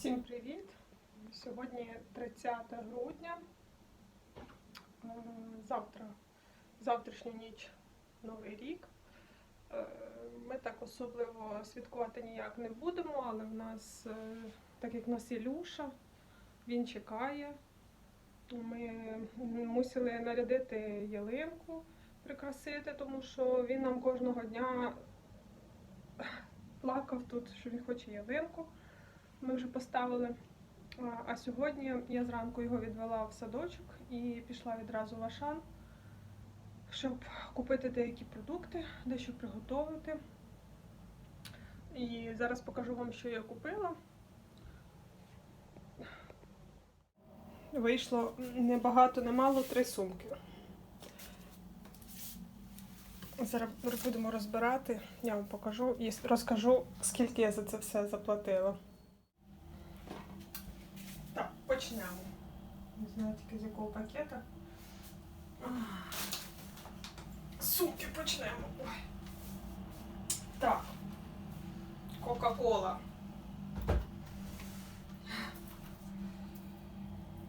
Всім привіт! Сьогодні 30 грудня. Завтра, завтрашня ніч, Новий рік. Е, Ми так особливо святкувати ніяк не будемо, але в нас, е, так як в нас Ілюша, він чекає. Ми мусили нарядити ялинку, прикрасити, тому що він нам кожного дня плакав тут, що він хоче ялинку. Ми вже поставили. А, сьогодні я зранку його відвела в садочок і пішла відразу в Ашан, щоб купити деякі продукти, дещо приготувати. І зараз покажу вам, що я купила. Вийшло не багато, не мало, три сумки. Зараз будемо розбирати, я вам покажу і розкажу, скільки я за це все заплатила. Так, почнемо. Не знаю тільки з якого пакета. Сумки почнемо. Ой. Так. Кока-кола.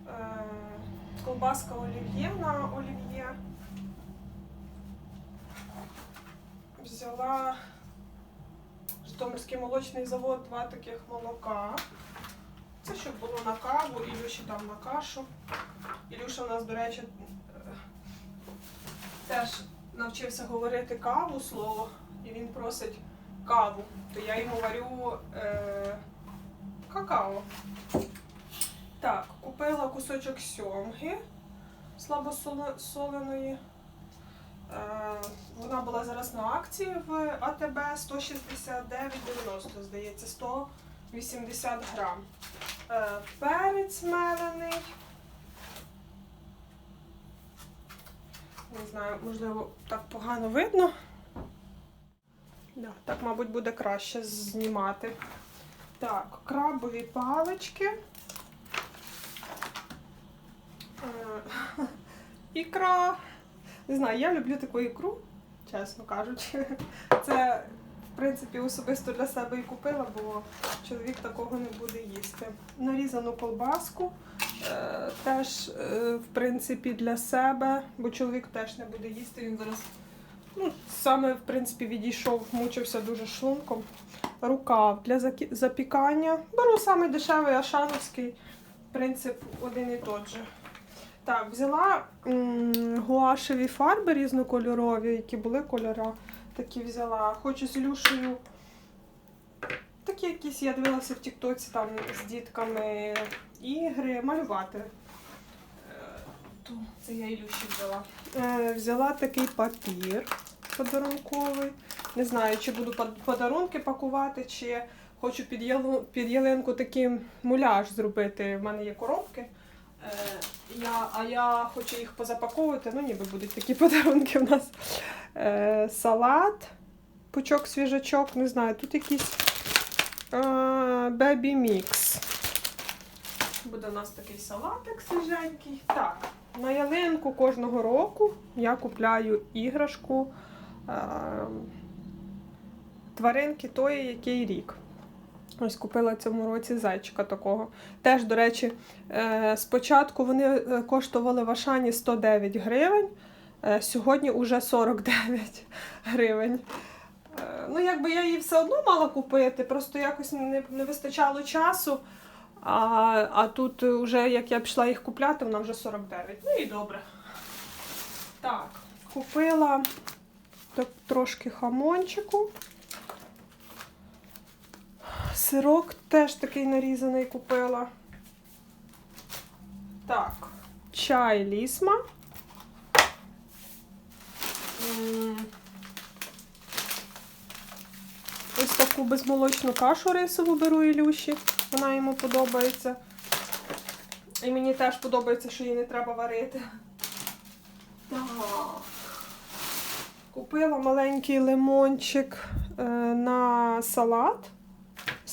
Е, Колбаска олів'є на олів'є. Взяла Житомирський молочний завод два таких молока. Це щоб було на каву, Ілюші там на кашу. Ілюша у нас, до речі, е, теж навчився говорити каву слово, і він просить каву. То я йому варю е, какао. Так, купила кусочок сьомги слабосоленої. Е, вона була зараз на акції в АТБ 169,90, здається, 180 грам. Е, перець мелений. Не знаю, можливо, так погано видно. Да, так, мабуть, буде краще знімати. Так, крабові палички. Е, Ікра. Не знаю, я люблю таку ікру, чесно кажучи. Це, в принципі, особисто для себе і купила, бо чоловік такого не буде їсти. Нарізану колбаску е, теж, е, в принципі, для себе, бо чоловік теж не буде їсти. Він зараз ну, саме в принципі відійшов, мучився дуже шлунком. Рукав для запікання. Беру саме дешевий ашановський. Принцип один і той же. Так, взяла м, гуашеві фарби різнокольорові, які були кольора. Такі взяла. Хочу з Ілюшею. Такі якісь, я дивилася в Тіктоці там з дітками ігри, малювати. То це я Ілюші взяла. Е, Взяла такий папір подарунковий. Не знаю, чи буду подарунки пакувати, чи хочу під, ялинку такий муляж зробити. В мене є коробки. Е, Я, а я хочу їх позапаковувати, ну ніби будуть такі подарунки у нас. Е, салат, пучок свіжачок, не знаю, тут якийсь бебі мікс. Буде у нас такий салатик свіженький. Так, на ялинку кожного року я купляю іграшку е, тваринки тої, який рік. Ось купила цьому році зайчика такого. Теж, до речі, е, спочатку вони е, коштували в Ашані 109 гривень, е, сьогодні вже 49 гривень. Ну, якби я її все одно мала купити, просто якось не, не вистачало часу. А, а тут вже, як я пішла їх купляти, вона вже 49. Ну і добре. Так, купила так, трошки хамончику. Сирок теж такий нарізаний купила. Так, чай лісма. Ось таку безмолочну кашу рисову беру Ілюші. Вона йому подобається. І мені теж подобається, що її не треба варити. Так. Купила маленький лимончик е, на салат.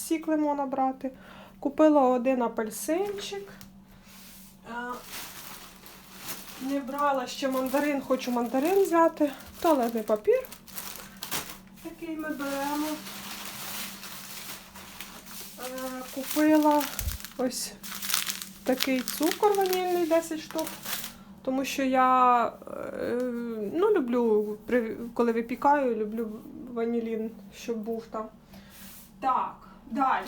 Сік лимона брати. Купила один апельсинчик. Е, Не брала ще мандарин, хочу мандарин взяти. Туалетний папір. Такий ми беремо. Е, Купила ось такий цукор ванільний 10 штук. Тому що я е, ну, люблю, коли випікаю, люблю ванілін, щоб був там. Так, далі.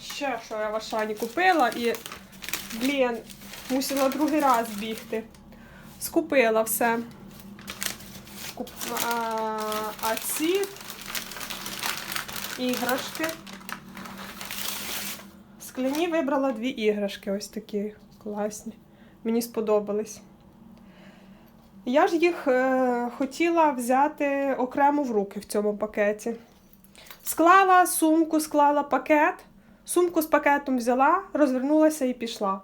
Ще що я в Ашані купила і, блін, мусила другий раз бігти. Скупила все. Куп... А, а ці іграшки. Скляні вибрала дві іграшки, ось такі класні. Мені сподобались. Я ж їх е, хотіла взяти окремо в руки в цьому пакеті. Склала сумку, склала пакет, сумку з пакетом взяла, розвернулася і пішла.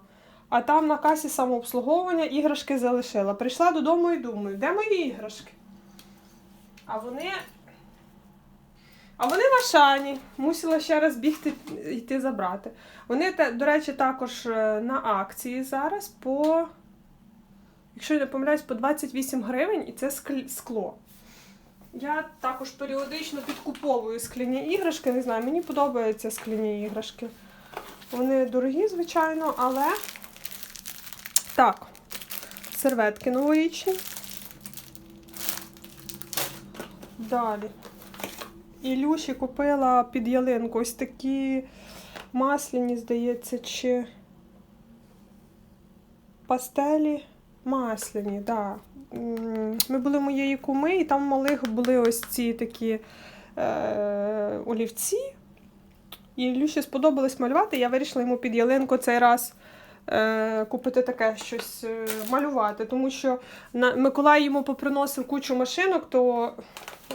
А там на касі самообслуговування іграшки залишила. Прийшла додому і думаю, де мої іграшки? А вони. А вони в Ашані. Мусила ще раз бігти йти забрати. Вони, до речі, також е, на акції зараз по. Якщо я не помиляюсь, по 28 гривень і це скло. Я також періодично підкуповую скляні іграшки. Не знаю, мені подобаються скляні іграшки. Вони дорогі, звичайно, але. Так, серветки новорічні. Далі. Ілюші купила під ялинку ось такі масляні, здається, чи пастелі масляні, да. Ми були моєї куми, і там у малих були ось ці такі е, олівці. І Ілюші сподобалось малювати. Я вирішила йому під ялинку цей раз е, купити таке щось е, малювати, тому що на, Миколай йому поприносив кучу машинок, то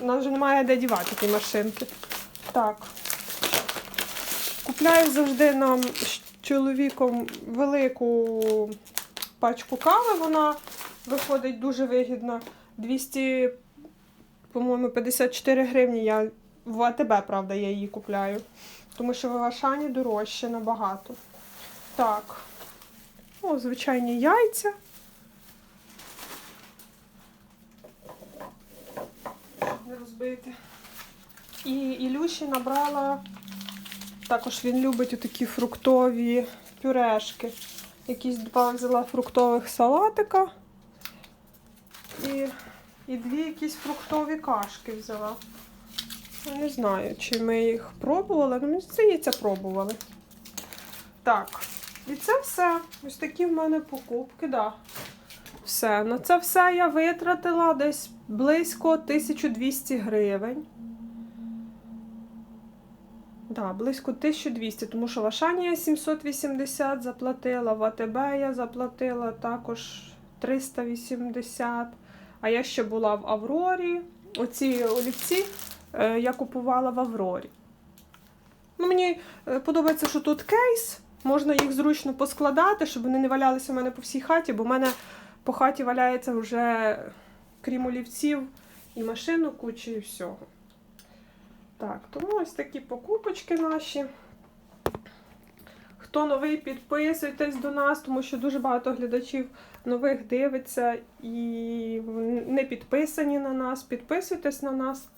у нас вже немає де дівати ті машинки. Так. Kупляю завжди нам з чоловіком велику пачку кави. Вона виходить дуже вигідно. 200, по-моєму, 54 гривні. Я в АТБ, правда, я її купляю. Тому що в Ашані дорожче набагато. Так. О, звичайні яйця. Не розбити. І Ілюші набрала, також він любить отакі фруктові пюрешки. Якісь два взяла фруктових салатика. І, дві якісь фруктові кашки взяла. Я Не знаю, чи ми їх пробували, але мені здається, пробували. Так, і це все. Ось такі в мене покупки, да. Все. На це все я витратила десь близько 1200 гривень. Да, близько 1200, тому що в Ашані я 780 заплатила, в АТБ я заплатила також 380. А я ще була в Аврорі. Оці олівці е, я купувала в Аврорі. Ну, мені е, подобається, що тут кейс. Можна їх зручно поскладати, щоб вони не валялися в мене по всій хаті, бо в мене по хаті валяється вже, крім олівців, і машину кучі, і всього. Так, тому ось такі покупочки наші. Хто новий, підписуйтесь до нас, тому що дуже багато глядачів нових дивиться і не підписані на нас. Підписуйтесь на нас.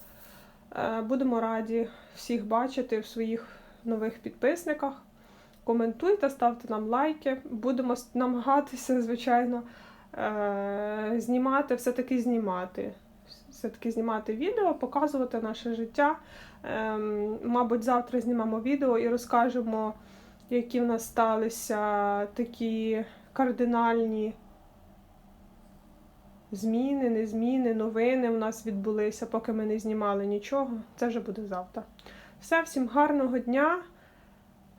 Е, Будемо раді всіх бачити в своїх нових підписниках. Коментуйте, ставте нам лайки. Будемо намагатися, звичайно, е, знімати, все-таки знімати. Все-таки знімати відео, показувати наше життя. Ем, Мабуть, завтра знімемо відео і розкажемо, які в нас сталися такі кардинальні зміни, не зміни, новини в нас відбулися, поки ми не знімали нічого. Це вже буде завтра. Все, всім гарного дня,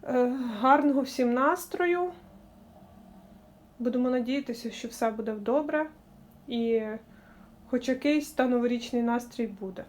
е, гарного всім настрою. Будемо надіятися, що все буде добре і хоч якийсь та новорічний настрій буде.